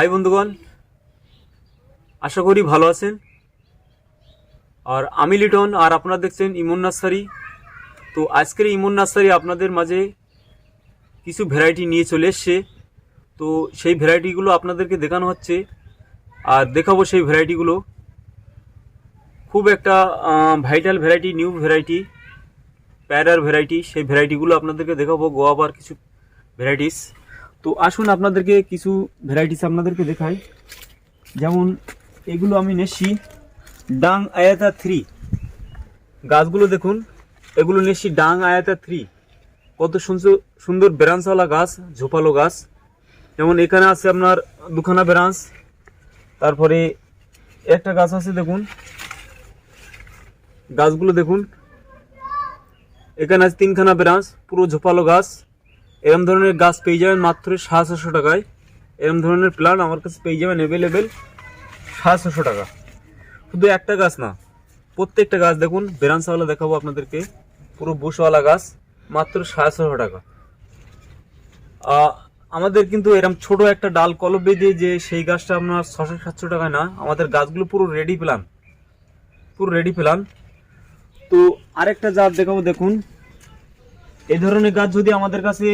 High বন্ধুগণ, আশা করি ভালো আছেন। আর আমি লিটন, আর আপনারা দেখছেন ইমন নার্সারি। তো আজকের ইমন নার্সারি আপনাদের মাঝে কিছু ভ্যারাইটি নিয়ে চলে এসছে। তো সেই ভ্যারাইটিগুলো আপনাদেরকে দেখানো হচ্ছে, আর দেখাবো সেই ভ্যারাইটিগুলো। খুব একটা ভাইটাল ভ্যারাইটি নিউ ভ্যারাইটি প্যারার ভ্যারাইটি সেই ভ্যারাইটিগুলো আপনাদেরকে দেখাবো গোয়াবার কিছু ভ্যারাইটিস তো আসুন আপনাদেরকে কিছু ভ্যারাইটিস আপনাদেরকে দেখাই। যেমন এগুলো আমি নেছি ডাং আয়াতা থ্রি। গাছগুলো দেখুন, এগুলো নেছি ডাং আয়াতা থ্রি। কত সুন্দর সুন্দর ব্রাঞ্চওয়ালা গাছ, ঝোপালো গাছ। যেমন এখানে আছে আপনার দুখানা ব্রাঞ্চ তারপরে একটা গাছ আছে দেখুন। গাছগুলো দেখুন। এখানে আছে তিনখানা ব্রাঞ্চ পুরো ঝোপালো গাছ। এরম ধরনের গাছ পেয়ে যাবেন মাত্র সাড়ে ছশো টাকায়। এরম ধরনের প্ল্যান আমার কাছে পেয়ে যাবেন অ্যাভেলেবেল সাড়ে ছশো টাকা। শুধু একটা গাছ না, প্রত্যেকটা গাছ দেখুন বেরান্সাওয়ালা দেখাবো আপনাদেরকে, পুরো বুশওয়ালা গাছ, মাত্র সাড়ে ছশো টাকা। আমাদের কিন্তু এরম ছোট একটা ডাল কলব বেঁধে যে সেই গাছটা আপনার ছশো সাতশো টাকায় না, আমাদের গাছগুলো পুরো রেডি প্ল্যান পুরো রেডি প্ল্যান তো আরেকটা জাত দেখাবো, দেখুন এই ধরনের গাছ যদি আমাদের কাছে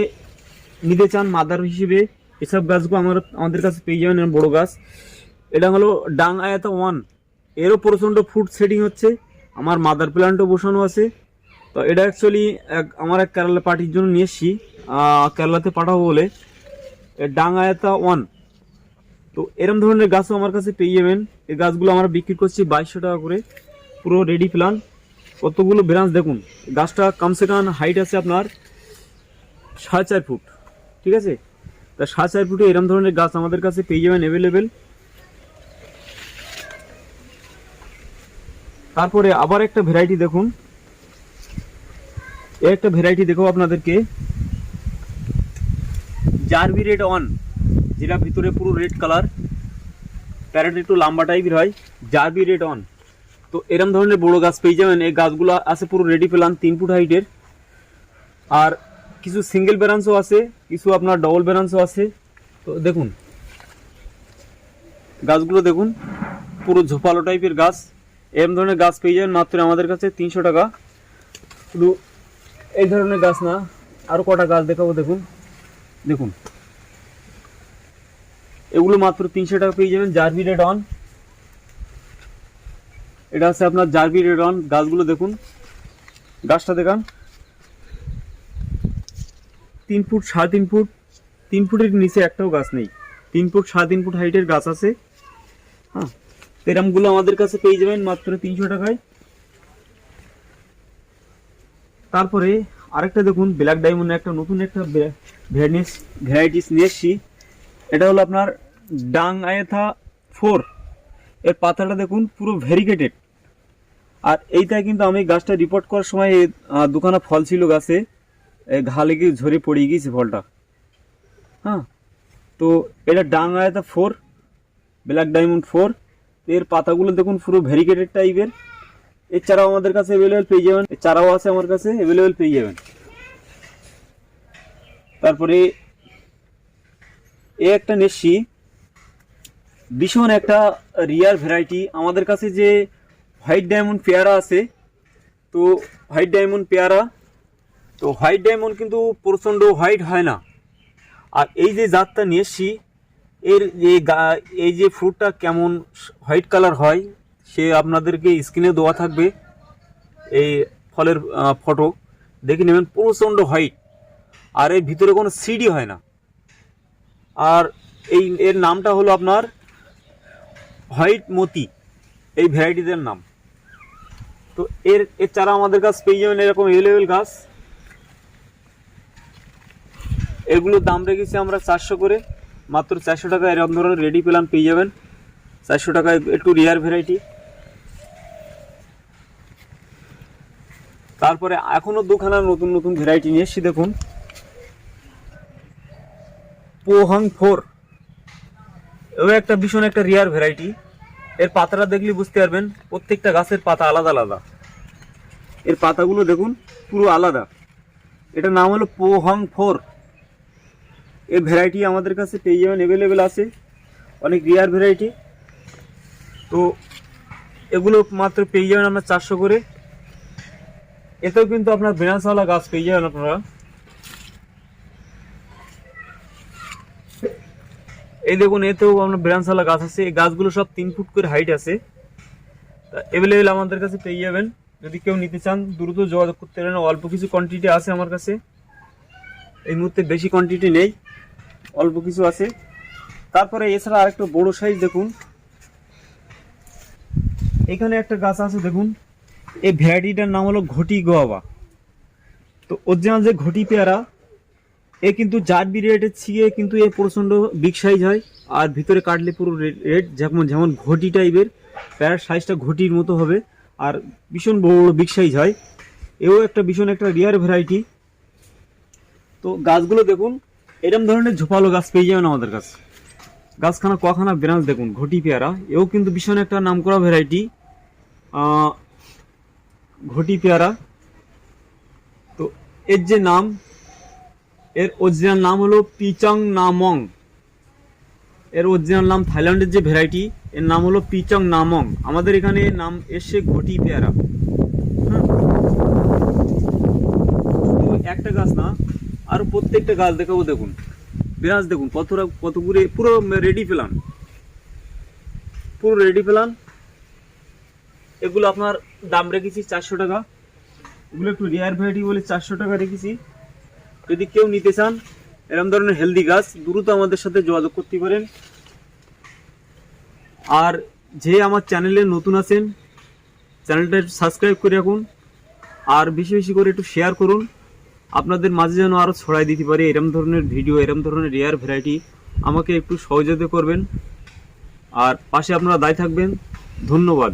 নিতে চান মাদার হিসেবে, এসব গাছগুলো আমার আমাদের কাছে পেয়ে যাবেন বড় গাছ। এটা হলো ডাং আয়াতা ওয়ান। এরও প্রচণ্ড ফুড সেটিং হচ্ছে। আমার মাদার প্ল্যান্টও বসানো আছে। তো এটা অ্যাকচুয়ালি এক আমার এক কেরালা পার্টির জন্য নিয়ে এসছি। কেরালাতে পাঠাবো বলে। এ ডাং আয়াতা ওয়ান। তো এরম ধরনের গাছও আমার কাছে পেয়ে যাবেন। এই গাছগুলো আমরা বিক্রি করছি বাইশশো টাকা করে। পুরো রেডি প্ল্যান কতগুলো ব্রাঞ্চ দেখুন, গাছটা কমসে কম হাইট আছে আপনার সাড়ে চার ফুট, ঠিক আছে? তা সাড়ে চার ফুটে এরম ধরনের গাছ আমাদের কাছে পেয়ে যাবেন অ্যাভেলেবেল তারপরে আবার একটা ভ্যারাইটি দেখুন। একটা ভ্যারাইটি দেখো আপনাদেরকে। জারবি রেড ওয়ান যেটা ভিতরে পুরো রেড কালার প্যারেট একটু লম্বা টাইপের হয়। জারবি রেড ওয়ান তো এরম ধরনের বড় গাছ পেয়ে যাবেন। এই গাছগুলো আছে পুরো রেডি পেলাম, তিন ফুট হাইটের আর কিছু সিঙ্গেল ব্রাঞ্চও আছে, কিছু আপনার ডবল ব্রাঞ্চও আছে। তো দেখুন, গাছগুলো দেখুন, পুরো ঝোপালো টাইপের গাছ। এরম ধরনের গাছ পেয়ে যাবেন মাত্র আমাদের কাছে তিনশো টাকা। শুধু এই ধরনের গাছ না আরও কটা গাছ দেখাবো, দেখুন। দেখুন, এগুলো মাত্র তিনশো টাকা পেয়ে যাবেন জার্ভি রেড অন এটা আছে আপনার জারবি রেড অন গাছগুলো দেখুন। গাছটা দেখান। তিন ফুট সাড়ে তিন ফুট, তিন ফুটের নিচে একটাও গাছ নেই। তিন ফুট সাড়ে তিন ফুট হাইটের গাছ আছে। হ্যাঁ এরমগুলো আমাদের কাছে পেয়ে যাবেন মাত্র তিনশো টাকায়। তারপরে আরেকটা দেখুন, ব্ল্যাক ডায়মন্ড একটা নতুন একটা ভ্যারাইটিস নিয়ে এসছি। এটা হলো আপনার ডাং আয়েথা ফোর। এর পাতাটা দেখুন, পুরো ভেরিকেটেড আর এইটা কিন্তু আমি গাছটা রিপোর্ট করার সময় দুখানা ফল ছিল গাছে। ঘা লেগে ঝরে পড়ে গিয়েছে ফলটা। হ্যাঁ তো এটা ডাং আয়াতা ফোর ব্ল্যাক ডায়মন্ড ফোর এর পাতাগুলো দেখুন, পুরো ভেরিকেটেড টাইপের এর চারাও আমাদের কাছে অ্যাভেলেবেল পেয়ে যাবেন। এর চারাও আছে আমার কাছে অ্যাভেলেবেল পেয়ে যাবেন। তারপরে, এ একটা নেশি ভীষণ একটা রিয়ার ভ্যারাইটি আমাদের কাছে যে হোয়াইট ডায়মন্ড পেয়ারা আছে, তো হোয়াইট ডায়মন্ড পেয়ারা, তো হোয়াইট ডায়মন্ড কিন্তু প্রচণ্ড হোয়াইট হয় না। আর এই যে জাতটা নিয়ে এসছি, এর যে এই যে ফ্রুটটা কেমন হোয়াইট কালার হয়, সে আপনাদেরকে স্ক্রিনে দেওয়া থাকবে, এই ফলের ফটো দেখে নেবেন, প্রচণ্ড হোয়াইট আর এর ভিতরে কোনো সিডি হয় না। আর এই, এর নামটা হলো আপনার হোয়াইট মতি, এই ভ্যারাইটিদের নাম। তো এর এর চারা আমাদের কাছে পেয়ে যাবেন এরকম অ্যাভেলেবেল গাছ এগুলোর দাম রেখেছি আমরা চারশো করে, মাত্র চারশো টাকা এরকম ধরনের রেডি পেলাম, পেয়ে যাবেন। চারশো টাকায় একটু রেয়ার ভ্যারাইটি তারপরে এখনও দুখানা নতুন নতুন ভ্যারাইটি নিয়ে এসছি, দেখুন। Pohang four. এও একটা ভীষণ একটা রেয়ার ভ্যারাইটি এর পাতাটা দেখলে বুঝতে পারবেন, প্রত্যেকটা গাছের পাতা আলাদা আলাদা। এর পাতাগুলো দেখুন, পুরো আলাদা। এটার নাম হলো পোহং ফোর। এই ভ্যারাইটি আমাদের কাছে পেয়ে যাবেন অ্যাভেলেবেল আছে। অনেক রিয়ার ভ্যারাইটি তো এগুলো মাত্র পেয়ে যাবেন আপনার চারশো করে। এতেও কিন্তু আপনার ব্রাঞ্চওয়ালা গাছ পেয়ে যাবেন আপনারা। এই দেখুন, এতেও আমরা ব্রাঞ্চওয়ালা গাছ আছে। এই গাছগুলো সব তিন ফুট করে হাইট আছে। তা অ্যাভেলেবেল আমাদের কাছে পেয়ে যাবেন। যদি কেউ নিতে চান, দ্রুত যোগাযোগ করতে পারেন। অল্প কিছু কোয়ান্টিটি আছে আমার কাছে। এই মুহূর্তে বেশি কোয়ান্টিটি নেই। অল্প কিছু আছে। তারপরে এছাড়া আরেকটু বড় সাইজ দেখুন। এখানে একটা গাছ আছে দেখুন। এই ভ্যারাইটিটার নাম হলো ঘটি গোয়াবা। তো অরিজিনাল যে ঘটি পেয়ারা এ কিন্তু জাত বিরিয়াটের ছিঁড়ে কিন্তু এ প্রচণ্ড বিগ সাইজ হয়, আর ভিতরে কাটলে পুরো রেড যেমন যেমন ঘটি টাইপের প্যারার সাইজটা ঘটির মতো হবে, আর ভীষণ বড় বড় বিগ সাইজ হয়। এও একটা ভীষণ একটা রিয়ার ভ্যারাইটি তো গাছগুলো দেখুন, এরম ধরনের ঝোপালো গাছ পেয়ে যাবেন আমাদের কাছে। গাছখানা, কখানা ব্রাঞ্চ দেখুন, ঘটি পেয়ারা, এও কিন্তু ভীষণ একটা নামকরা ভ্যারাইটি ঘটি পেয়ারা। তো এর যে নাম এর অরিজিনাল নাম হলো পিচং নামং। এর অরিজিনাল নাম থাইল্যান্ডের যে ভ্যারাইটি, এর নাম হলো পিচং নামং। আমাদের এখানে নাম এসে ঘটি পেয়ারা। শুধু একটা গাছ না, আর প্রত্যেকটা গাছ দেখাবো দেখুন। বিরাজ দেখুন, কতটা করে পুরো রেডি প্ল্যান পুরো রেডি প্ল্যান এগুলো আপনার দাম রেখেছি চারশো টাকা। এগুলো একটু রেয়ার ভ্যারাইটি বলে চারশো টাকা রেখেছি। যদি কেউ নিতে চান এরকম ধরনের হেলদি গাছ, দ্রুত আমাদের সাথে যোগাযোগ করতে পারেন। আর যে আমার চ্যানেলে নতুন আছেন চ্যানেলটা সাবস্ক্রাইব করে রাখুন, আর বেশি বেশি করে একটু শেয়ার করুন। আপনাদের মাঝে যেন আরও ছড়াই দিতে পারি এরম ধরনের ভিডিও এরম ধরনের রেয়ার ভ্যারাইটি আমাকে একটু সহযোগিতা করবেন। আর পাশে আপনারা দায় থাকবেন। ধন্যবাদ।